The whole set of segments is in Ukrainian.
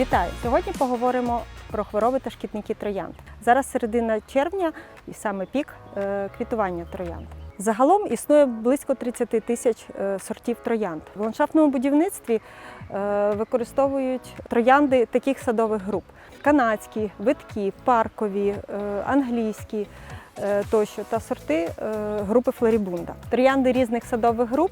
Вітаю! Сьогодні поговоримо про хвороби та шкідники троянд. Зараз середина червня і саме пік е, квітування троянд. Загалом існує близько 30 тисяч е, сортів троянд. В ландшафтному будівництві е, використовують троянди таких садових груп: канадські, виткі, паркові, англійські тощо та сорти групи флорібунда. Троянди різних садових груп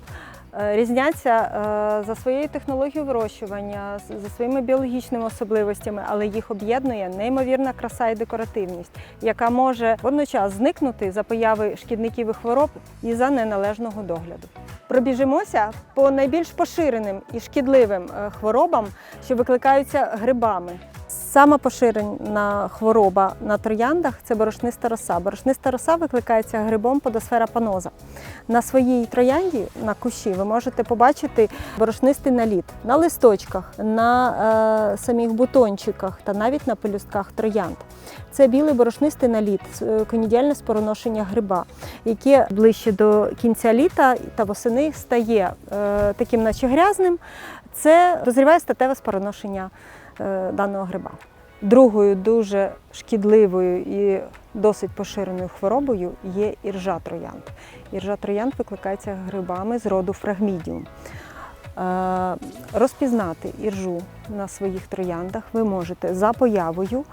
різняться е, за своєю технологією вирощування, за своїми біологічними особливостями, але їх об'єднує неймовірна краса і декоративність, яка може водночас зникнути за появи шкідників і хвороб і за неналежного догляду. Пробіжимося по найбільш поширеним і шкідливим е, хворобам, що викликаються грибами. Сама поширена хвороба на трояндах це борошниста роса. Борошниста роса викликається грибом подосфера паноза. На своїй троянді на кущі ви можете побачити борошнистий наліт на листочках, на е, самих бутончиках та навіть на пелюстках троянд. Це білий борошнистий наліт, е, конідіальне спороношення гриба, яке ближче до кінця літа та восени стає е, таким, наче грязним. Це розриває статеве спороношення даного гриба. Другою дуже шкідливою і досить поширеною хворобою є іржа троянд. Іржа троянд викликається грибами з роду фрагмідіум. Е, Розпізнати іржу на своїх трояндах ви можете за появою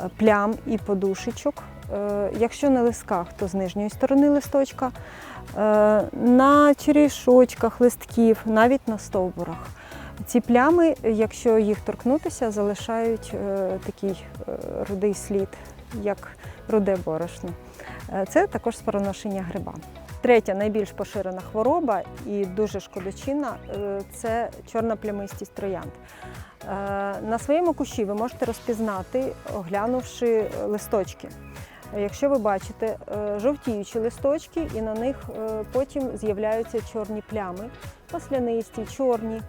е, плям і подушечок. Е, Якщо на листках, то з нижньої сторони листочка, е, на черешочках листків, навіть на стовбурах. Ці плями, якщо їх торкнутися, залишають е, такий е, рудий слід, як руде борошно. Е, Це також спороношення гриба. Третя найбільш поширена хвороба і дуже шкодочинна це чорна плямистість троянд. На своєму кущі ви можете розпізнати, оглянувши листочки. Якщо ви бачите е, жовтіючі листочки, і на них е, потім з'являються чорні плями, маслянисті, чорні.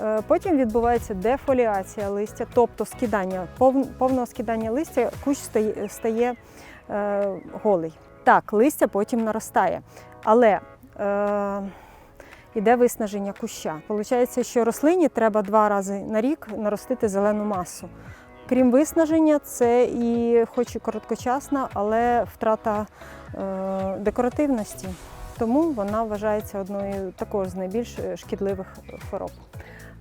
Е, Потім відбувається дефоліація листя, тобто скидання, повного скидання листя, кущ стає, голий. Так, листя потім наростає, але е, іде виснаження куща. Получається, що рослині треба два рази на рік наростити зелену масу. Крім виснаження, це і хоч і короткочасна, але втрата е, декоративності. Тому вона вважається одною також з найбільш е, шкідливих хвороб.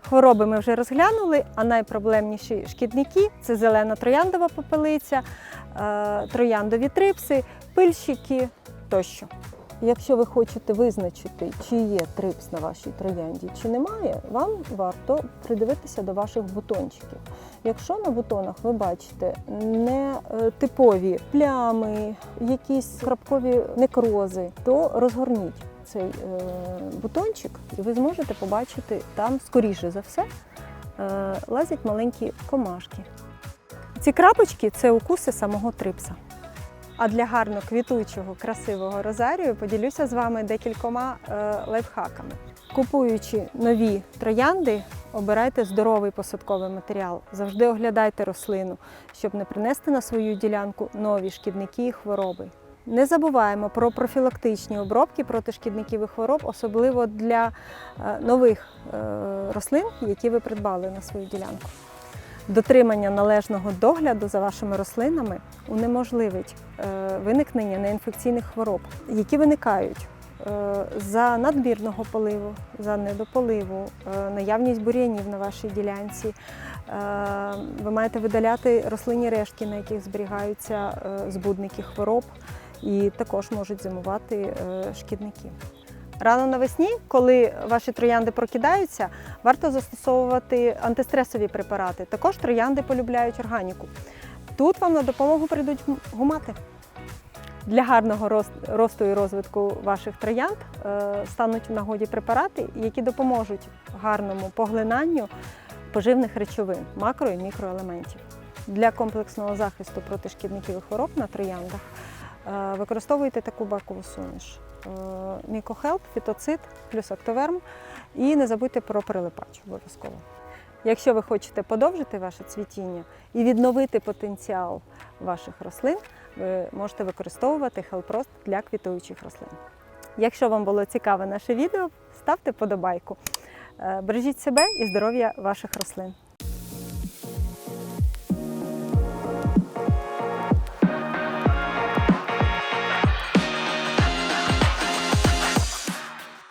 Хвороби ми вже розглянули, а найпроблемніші шкідники це зелена трояндова попелиця, е, трояндові трипси, пильщики тощо. Якщо ви хочете визначити, чи є трипс на вашій троянді, чи немає, вам варто придивитися до ваших бутончиків. Якщо на бутонах ви бачите не е, типові плями, якісь крапкові некрози, то розгорніть цей е, бутончик, і ви зможете побачити там, скоріше за все, е, лазять маленькі комашки. Ці крапочки це укуси самого трипса. А для гарно квітучого, красивого розарію поділюся з вами декількома е, лайфхаками. Купуючи нові троянди, обирайте здоровий посадковий матеріал. Завжди оглядайте рослину, щоб не принести на свою ділянку нові шкідники і хвороби. Не забуваємо про профілактичні обробки проти шкідників і хвороб, особливо для е, нових е, рослин, які ви придбали на свою ділянку. Дотримання належного догляду за вашими рослинами унеможливить е, виникнення неінфекційних хвороб, які виникають е, за надмірного поливу, за недополиву, е, наявність бур'янів на вашій ділянці. Ви маєте видаляти рослинні рештки, на яких зберігаються збудники хвороб, і також можуть зимувати шкідники. Рано навесні, коли ваші троянди прокидаються, варто застосовувати антистресові препарати. Також троянди полюбляють органіку. Тут вам на допомогу прийдуть гумати. Для гарного росту і розвитку ваших троянд е, стануть в нагоді препарати, які допоможуть гарному поглинанню поживних речовин, макро і мікроелементів. Для комплексного захисту проти шкідників і хвороб на трояндах е, використовуйте таку бакову суміш. Е, Мікохелп, фітоцит плюс актоверм. І не забудьте про прилипач обов'язково. Якщо ви хочете подовжити ваше цвітіння і відновити потенціал ваших рослин, ви можете використовувати Хелпрост для квітуючих рослин. Якщо вам було цікаве наше відео, ставте подобайку. Е, Бережіть себе і здоров'я ваших рослин.